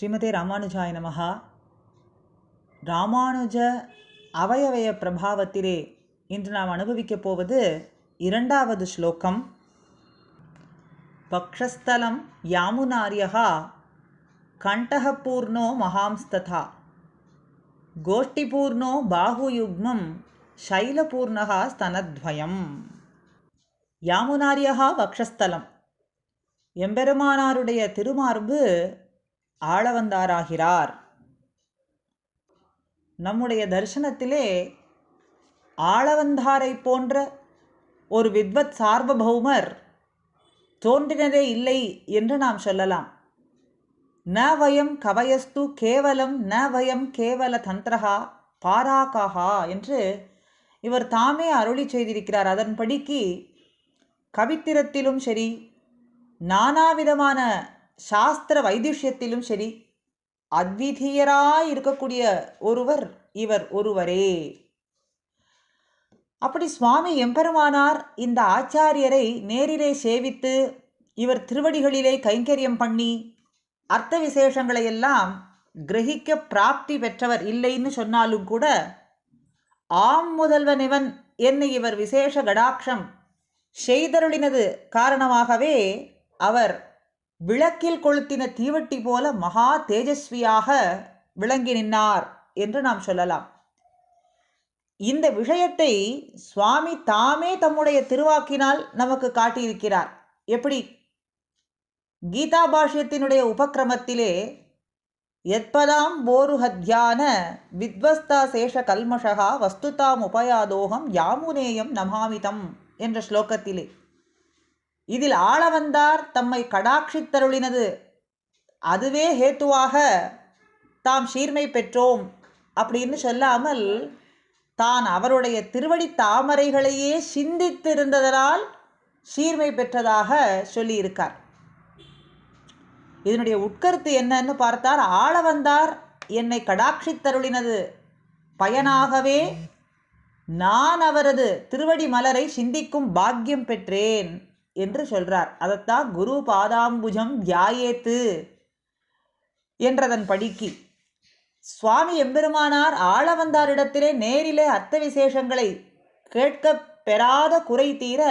ஸ்ரீமதே ராமானுஜாய நமஹா. ராமானுஜ அவயவய பிரபாவத்திலே இன்று நாம் அனுபவிக்கப் போவது இரண்டாவது ஸ்லோகம். பக்ஷஸ்தலம் யாமுனாரியகா கண்டகபூர்ணோ மகாம்ஸ்ததா. கோஷ்டிபூர்ணோ பாகுயுக்மம் சைலபூர்ணகா ஸ்தனத்வயம். யாமுனாரியகா பக்ஷஸ்தலம் எம்பெருமானாருடைய திருமார்பு ஆளவந்தாராகிறார். நம்முடைய தரிசனத்திலே ஆளவந்தாரை போன்ற ஒரு வித்வத் சார்வபௌமர் தோன்றினதே இல்லை என்று நாம் சொல்லலாம். ந வயம் கவயஸ்து கேவலம் ந வயம் கேவல தந்திரகா பாராகாகா என்று இவர் தாமே அருளி செய்திருக்கிறார். அதன்படிக்கு கவித்திரத்திலும் சரி நானாவிதமான சாஸ்திர வைதுஷ்யத்திலும் சரி அத்விதீயராய் இருக்கக்கூடிய ஒருவர் இவர் ஒருவரே. அப்படி சுவாமி எம்பெருமானார் இந்த ஆச்சாரியரை நேரிலே சேவித்து இவர் திருவடிகளிலே கைங்கரியம் பண்ணி அர்த்த விசேஷங்களை எல்லாம் கிரகிக்க பிராப்தி பெற்றவர் இல்லைன்னு சொன்னாலும் கூட ஆம் முதல்வனிவன் என்னை இவர் விசேஷ கடாட்சம் செய்தருளினது காரணமாகவே அவர் விளக்கில் கொளுத்தின தீவட்டி போல மகா தேஜஸ்வியாக விளங்கி நின்னார் என்று நாம் சொல்லலாம். இந்த விஷயத்தை சுவாமி தாமே தம்முடைய திருவாக்கினால் நமக்கு காட்டியிருக்கிறார். எப்படி? கீதா பாஷ்யத்தினுடைய உபக்கிரமத்திலே எத்பதாம் போருஹத்யான வித்வஸ்தா சேஷ கல்மஷகா வஸ்துதாம் உபயாதோகம் யாமுனேயம் நமாமிதம் என்ற ஸ்லோகத்திலே இதில் ஆள வந்தார் தம்மை கடாட்சித்தருளினது. அதுவே ஹேத்துவாக தாம் சீர்மை பெற்றோம் அப்படின்னு சொல்லாமல் தான் அவருடைய திருவடி தாமரைகளையே சிந்தித்திருந்ததனால் சீர்மை பெற்றதாக சொல்லியிருக்கார். இதனுடைய உட்கருத்து என்னன்னு பார்த்தால் ஆள வந்தார் என்னை கடாட்சித்தருளினது. பயனாகவே நான் அவரது திருவடி மலரை சிந்திக்கும் பாக்கியம் பெற்றேன். என்று சொல்றார். அதைத்தான் குரு பாதாம்புஜம் தியாயேத்து என்றதன் படிக்கு. சுவாமி எம்பெருமானார் ஆளவந்தாரிடத்திலே நேரிலே அர்த்த விசேஷங்களை கேட்க பெறாத குறை தீர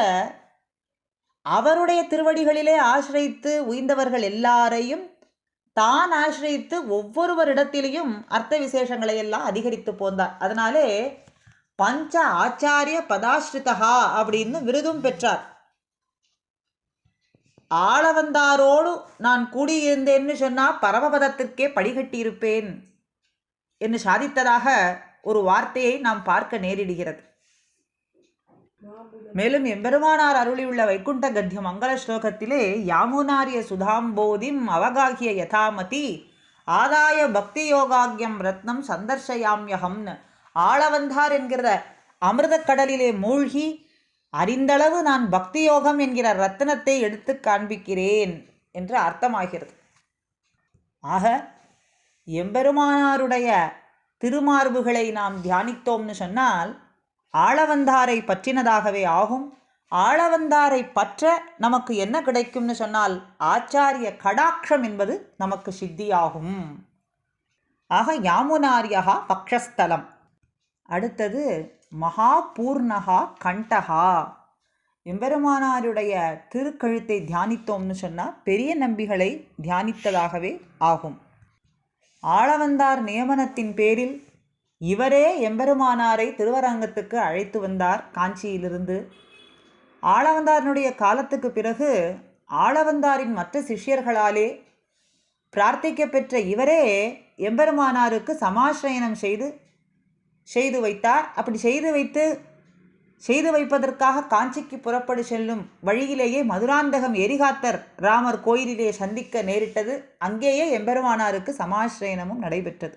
அவருடைய திருவடிகளிலே ஆசிரித்து உயர்ந்தவர்கள் எல்லாரையும் தான் ஆசிரித்து ஒவ்வொருவரிடத்திலையும் அர்த்த விசேஷங்களை எல்லாம் அதிகரித்து போந்தார். அதனாலே பஞ்ச ஆச்சாரிய பதாஸ்ரிதா அப்படின்னு விருதும் பெற்றார். ஆளவந்தாரோடு நான் கூடியிருந்தேன்னு சொன்னால் பரமபதத்திற்கே படிகட்டியிருப்பேன் என்று சாதித்ததாக ஒரு வார்த்தையை நாம் பார்க்க நேரிடுகிறது. மேலும் எம்பெருமானார் அருளியுள்ள வைகுண்ட கத்திய மங்கள ஸ்லோகத்திலே யாமுனாரிய சுதாம்போதிம் அவகாகிய யதாமதி ஆதாய பக்தி யோகாகியம் ரத்னம் சந்தர்ஷயாமியகம்னு ஆளவந்தார் என்கிற அமிர்த கடலிலே மூழ்கி அறிந்தளவு நான் பக்தி யோகம் என்கிற ரத்தனத்தை எடுத்து காண்பிக்கிறேன் என்று அர்த்தமாகிறது. ஆக எம்பெருமானாருடைய திருமார்புகளை நாம் தியானித்தோம்னு சொன்னால் ஆளவந்தாரை பற்றினதாகவே ஆகும். ஆளவந்தாரை பற்ற நமக்கு என்ன கிடைக்கும்னு சொன்னால் ஆச்சாரிய கடாட்சம் என்பது நமக்கு சித்தியாகும். ஆக யாமுனாரியகா பக்ஷஸ்தலம். அடுத்தது மகா பூர்ணகா கண்டகா. எம்பெருமானாருடைய திருக்கழுத்தை தியானித்தோம்னு சொன்னால் பெரிய நம்பிகளை தியானித்ததாகவே ஆகும். ஆளவந்தார் நியமனத்தின் பேரில் இவரே எம்பெருமானாரை திருவரங்கத்துக்கு அழைத்து வந்தார் காஞ்சியிலிருந்து. ஆளவந்தாரனுடைய காலத்துக்கு பிறகு ஆளவந்தாரின் மற்ற சிஷ்யர்களாலே பிரார்த்திக்க பெற்ற இவரே எம்பெருமானாருக்கு சமாசிரயனம் செய்து செய்து வைத்தார். அப்படி செய்து வைத்து செய்து வைப்பதற்காக காஞ்சிக்கு புறப்படு செல்லும் வழியிலேயே மதுராந்தகம் எரிகாத்தர் ராமர் கோயிலிலே சந்திக்க நேரிட்டது. அங்கேயே எம்பெருமானாருக்கு சமாசிரயனமும் நடைபெற்றது.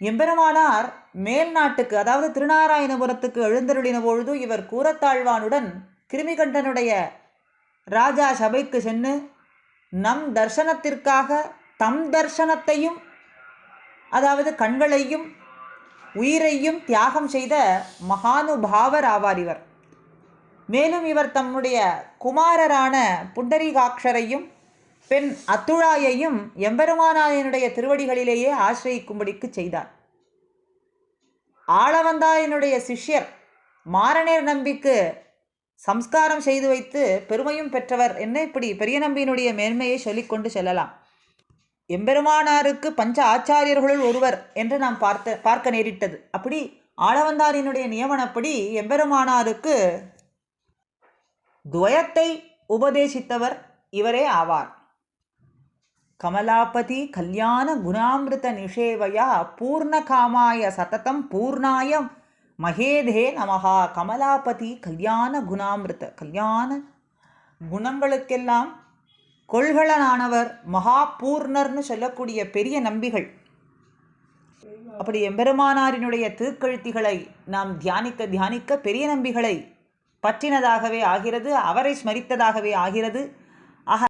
எம்பெருமானார் மேல் நாட்டுக்கு அதாவது திருநாராயணபுரத்துக்கு எழுந்தருளின பொழுது இவர் கூரத்தாழ்வானுடன் கிருமிகண்டனுடைய ராஜா சபைக்கு சென்று நம் தர்சனத்திற்காக தம் தர்சனத்தையும் அதாவது கண்களையும் உயிரையும் தியாகம் செய்த மகானுபாவர் ஆவார் இவர். மேலும் இவர் தம்முடைய குமாரரான புண்டரீகாட்சரையும் பெண் அத்துழாயையும் எம்பெருமானாரினுடைய திருவடிகளிலேயே ஆசிரியிக்கும்படிக்கு செய்தார். ஆளவந்தாரினுடைய சிஷ்யர் மாரணேர் நம்பிக்கு சம்ஸ்காரம் செய்து வைத்து பெருமையும் பெற்றவர். என்ன இப்படி பெரிய நம்பியினுடைய மேன்மையை சொல்லிக்கொண்டு செல்லலாம்? எம்பெருமானாருக்கு பஞ்ச ஆச்சாரியர்களுள் ஒருவர் என்று நாம் பார்த்த பார்க்க நேரிட்டது. அப்படி ஆளவந்தாரினுடைய நியமனப்படி எம்பெருமானாருக்கு துவயத்தை உபதேசித்தவர் இவரே ஆவார். கமலாபதி கல்யாண குணாமிருத நிஷேவயா பூர்ணகாமாய சததம் பூர்ணாய மகேதே நமஹா. கமலாபதி கல்யாண குணாமிருத கல்யாண குணங்களுக்கெல்லாம் கொள்கலனானவர் மகா பூர்ணர்னு சொல்லக்கூடிய பெரிய நம்பிகள். அப்படி எம்பெருமானாரினுடைய திருக்கழுத்திகளை நாம் தியானிக்க தியானிக்க பெரிய நம்பிகளை பற்றினதாகவே ஆகிறது அவரை ஸ்மரித்ததாகவே ஆகிறது. ஆக